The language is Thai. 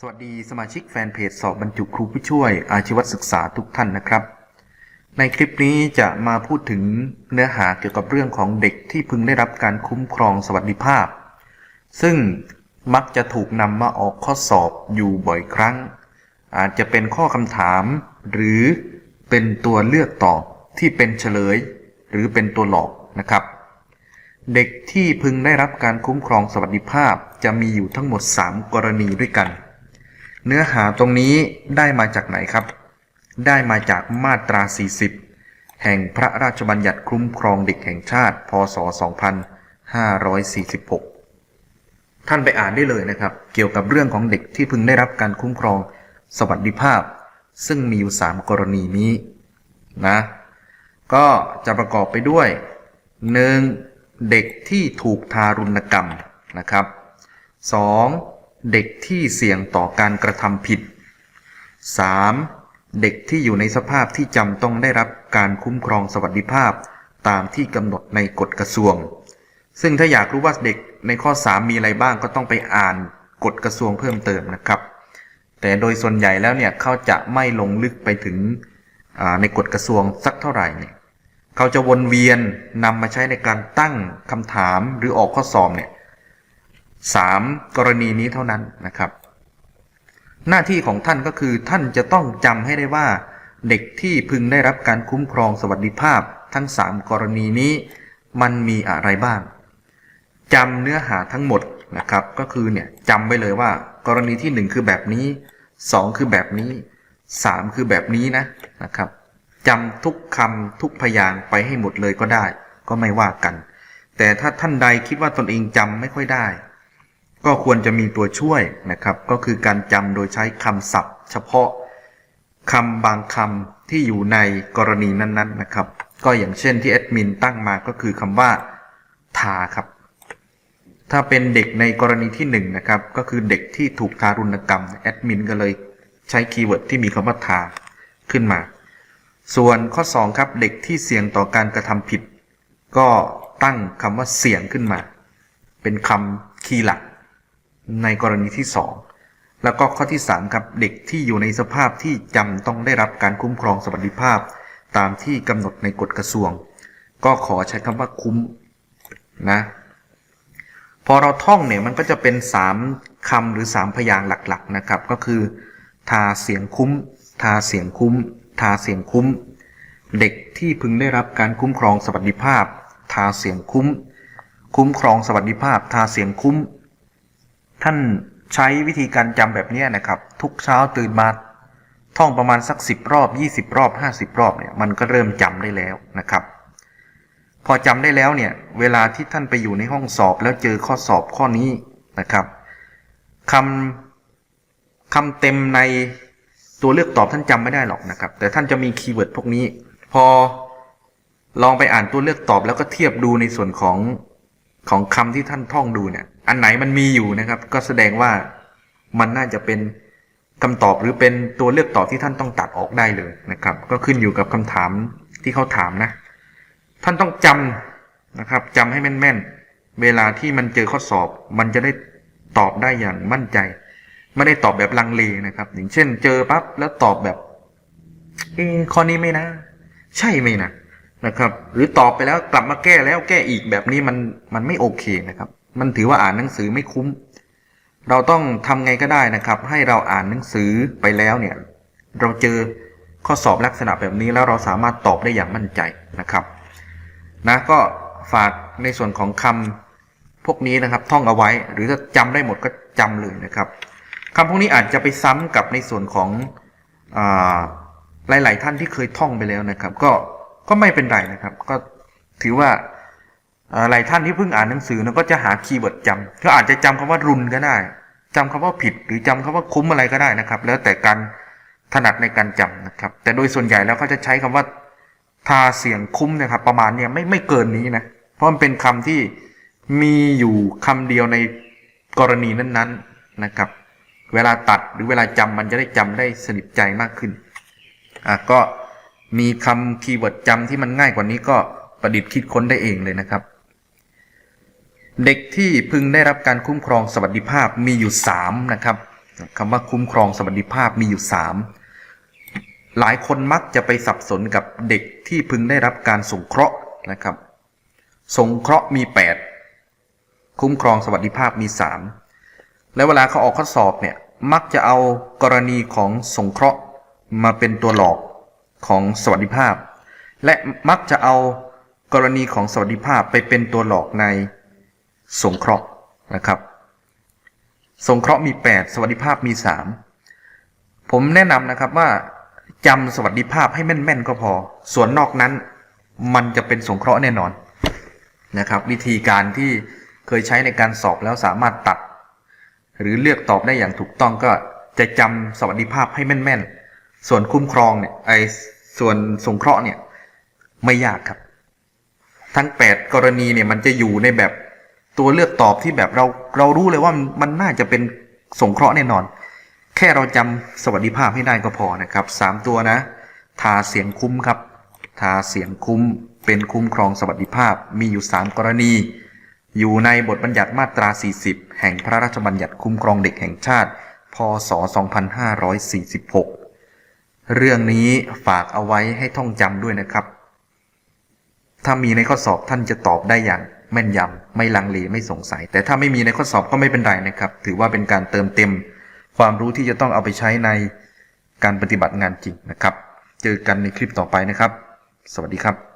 สวัสดีสมาชิกแฟนเพจสอบบรรจุครูผู้ช่วยอาชีวศึกษาทุกท่านนะครับ ในคลิปนี้จะมาพูดถึงเนื้อหาเกี่ยวกับเรื่องของเด็กที่พึงได้รับการคุ้มครองสวัสดิภาพ ซึ่งมักจะถูกนำมาออกข้อสอบอยู่บ่อยครั้ง อาจจะเป็นข้อคำถาม หรือเป็นตัวเลือกตอบที่เป็นเฉลย หรือเป็นตัวหลอกนะครับ เด็กที่พึงได้รับการคุ้มครองสวัสดิภาพจะมีอยู่ทั้งหมด 3 กรณีด้วยกัน เนื้อหาตรงนี้ได้มาจากไหนครับ ได้มาจากมาตรา 40 แห่งพระราชบัญญัติคุ้มครองเด็กแห่งชาติ พศ 2546 ท่านไปอ่านได้เลยนะครับ เกี่ยวกับเรื่องของเด็กที่พึงได้รับการคุ้มครองสวัสดิภาพ ซึ่งมีอยู่ 3 กรณีนี้นะ ก็จะประกอบไปด้วย 1. เด็กที่ถูกทารุณกรรมนะครับ 2. เด็กที่เสี่ยงต่อการกระทำผิด 3. เด็กที่อยู่ในสภาพที่จำต้องได้รับการคุ้มครองสวัสดิภาพตามที่กำหนดในกฎกระทรวง ซึ่งถ้าอยากรู้ว่าเด็กในข้อ 3 มีอะไรบ้างก็ต้องไปอ่านกฎกระทรวงเพิ่มเติมนะครับ แต่โดยส่วนใหญ่แล้วเนี่ยเขาจะไม่ลงลึกไปถึงในกฎกระทรวงสักเท่าไหร่เนี่ยเขาจะวนเวียนนำมาใช้ในการตั้งคำถามหรือออกข้อสอบเนี่ย สามกรณีนี้เท่านั้นนะครับ หน้าที่ของท่านก็คือท่านจะต้องจำให้ได้ว่า เด็กที่พึงได้รับการคุ้มครองสวัสดิภาพทั้ง 3 กรณีนี้ มันมีอะไรบ้างจำเนื้อหาทั้งหมดนะครับ ก็คือเนี่ยจำไว้เลยว่า กรณีที่ 1 คือแบบนี้ 2 คือแบบนี้ 3 คือแบบนี้นะนะครับจำทุกคำทุกพยางไปให้หมดเลยก็ได้ ก็ไม่ว่ากัน แต่ถ้าท่านใดคิดว่าตนเองจำไม่ค่อยได้ ก็ควรจะมีตัวช่วยนะครับ ก็คือการจำโดยใช้คำศัพท์ เฉพาะคำบางคำที่อยู่ในกรณีนั้นๆนะครับ ก็อย่างเช่นที่แอดมินตั้งมาก็คือคำว่าทาครับ ถ้าเป็นเด็กในกรณีที่1นงนะครับ ก็คือเด็กที่ถูกทารุณกรรมแอดมินก็เลยใช้คีย์เวิร์ดที่มีคำว่าทาขึ้นมา ส่วนข้อ 2 ครับ เด็กที่เสี่ยงต่อการกระทำผิด ก็ตั้งคำว่าเสี่ยงขึ้นมา เป็นคำคีย์หลัก ในกรณีที่ 2 แล้วก็ข้อที่3ครับเด็กที่อยู่ในสภาพที่จำต้องได้รับการคุ้มครองสวัสดิภาพ ตามที่กำหนดในกฎกระทรวง ก็ขอใช้คำว่าคุ้มนะพอเราท่องเนี่ยมันก็จะเป็น 3คำหรือ 3 พยางค์หลักๆนะครับ ก็คือ ทาเสียงคุ้ม ทาเสียงคุ้ม ทาเสียงคุ้ม เด็กที่พึงได้รับการคุ้มครองสวัสดิภาพ ทาเสียงคุ้ม คุ้มครองสวัสดิภาพ ทาเสียงคุ้ม ท่านใช้วิธีการจำแบบนี้นะครับ ทุกเช้าตื่นมาท่องประมาณสัก 10 รอบ 20 รอบ 50 รอบเนี่ยมันก็เริ่มจำได้แล้วนะครับ พอจำได้แล้วเนี่ยเวลาที่ท่านไปอยู่ในห้องสอบแล้วเจอข้อสอบข้อนี้นะครับคำคำเต็มในตัวเลือกตอบท่านจำไม่ได้หรอกนะครับ แต่ท่านจะมีคีย์เวิร์ดพวกนี้ พอลองไปอ่านตัวเลือกตอบแล้วก็เทียบดูในส่วนของ ของคำที่ท่านท่องดูเนี่ย อันไหนมันมีอยู่นะครับ ก็แสดงว่ามันน่าจะเป็นคำตอบหรือเป็นตัวเลือกตอบที่ท่านต้องตัดออกได้เลยนะครับ ก็ขึ้นอยู่กับคำถามที่เขาถามนะ ท่านต้องจำนะครับจำให้แม่นๆ เวลาที่มันเจอข้อสอบ มันจะได้ตอบได้อย่างมั่นใจ ไม่ได้ตอบแบบลังเลนะครับ อย่างเช่น เจอปั๊บแล้วตอบแบบเออข้อนี้ไม่นะ ใช่ไหมนะ นะครับ หรือตอบไปแล้วกลับมาแก้แล้วแก้อีกแบบนี้มันมันไม่โอเคนะครับ มันถือว่าอ่านหนังสือไม่คุ้ม เราต้องทำไงก็ได้นะครับ ให้เราอ่านหนังสือไปแล้วเนี่ย เราเจอข้อสอบลักษณะแบบนี้แล้วเราสามารถตอบได้อย่างมั่นใจนะครับนะก็ฝากในส่วนของคำพวกนี้นะครับ ท่องเอาไว้ หรือถ้าจำได้หมดก็จำเลยนะครับคำพวกนี้อาจจะไปซ้ำกับในส่วนของอหลาย ๆ ท่านที่เคยท่องไปแล้วนะครับ ก็ ก็ไม่เป็นไรนะครับ ก็ถือว่าอ่าหลายท่านที่เพิ่งอ่านหนังสือนะก็จะหาคีย์เวิร์ดจำก็อาจจะจำคำว่ารุนก็ได้จำคำว่าผิด หรือจำคำว่าคุ้มอะไรก็ได้นะครับ แล้วแต่การถนัดในการจำนะครับ แต่โดยส่วนใหญ่แล้วเขาจะใช้คำว่าทาเสียงคุ้มนะครับ ประมาณเนี้ยไม่ไม่เกินนี้นะเพราะมันเป็นคำที่มีอยู่คำเดียวในกรณีนั้นๆนะครับ เวลาตัดหรือเวลาจำมันจะได้จำได้สนิทใจมากขึ้นอะก็ มีคำคีย์เวิร์ดจำที่มันง่ายกว่านี้ก็ประดิษฐ์คิดค้นได้เองเลยนะครับ เด็กที่พึงได้รับการคุ้มครองสวัสดิภาพมีอยู่3นะครับคำว่าคุ้มครองสวัสดิภาพมีอยู่ 3 หลายคนมักจะไปสับสนกับเด็กที่พึงได้รับการสงเคราะห์นะครับ สงเคราะห์มี 8 คุ้มครองสวัสดิภาพมี 3 แล้วเวลาเขาออกข้อสอบเนี่ยมักจะเอากรณีของสงเคราะห์มาเป็นตัวหลอก ของสวัสดิภาพ และมักจะเอากรณีของสวัสดิภาพไปเป็นตัวหลอกในสงเคราะห์นะครับ สงเคราะห์มี 8 สวัสดิภาพมี 3 ผมแนะนำนะครับว่าจำสวัสดิภาพให้แม่นๆก็พอ ส่วนนอกนั้น มันจะเป็นสงเคราะห์แน่นอนนะครับ วิธีการที่เคยใช้ในการสอบแล้วสามารถตัด หรือเลือกตอบได้อย่างถูกต้องก็จะจำสวัสดิภาพให้แม่นๆ ส่วนคุ้มครองเนี่ยไอส่วนสงเคราะห์เนี่ยไม่ยากครับ ทั้ง 8 กรณีเนี่ยมันจะอยู่ในแบบตัวเลือกตอบที่แบบเราเรารู้เลยว่ามันมันน่าจะเป็นสงเคราะห์แน่นอน แค่เราจำสวัสดิภาพให้ได้ก็พอนะครับสามตัวนะทาเสียงคุ้มครับทาเสียงคุ้มเป็นคุ้มครองสวัสดิภาพมีอยู่ 3 กรณี อยู่ในบทบัญญัติมาตรา 40 แห่งพระราชบัญญัติคุ้มครองเด็กแห่งชาติ พศ 2546 เรื่องนี้ฝากเอาไว้ให้ท่องจำด้วยนะครับ ถ้ามีในข้อสอบท่านจะตอบได้อย่างแม่นยำไม่ลังเลไม่สงสัย แต่ถ้าไม่มีในข้อสอบก็ไม่เป็นไรนะครับ ถือว่าเป็นการเติมเต็ม ความรู้ที่จะต้องเอาไปใช้ในการปฏิบัติงานจริงนะครับ เจอกันในคลิปต่อไปนะครับ สวัสดีครับ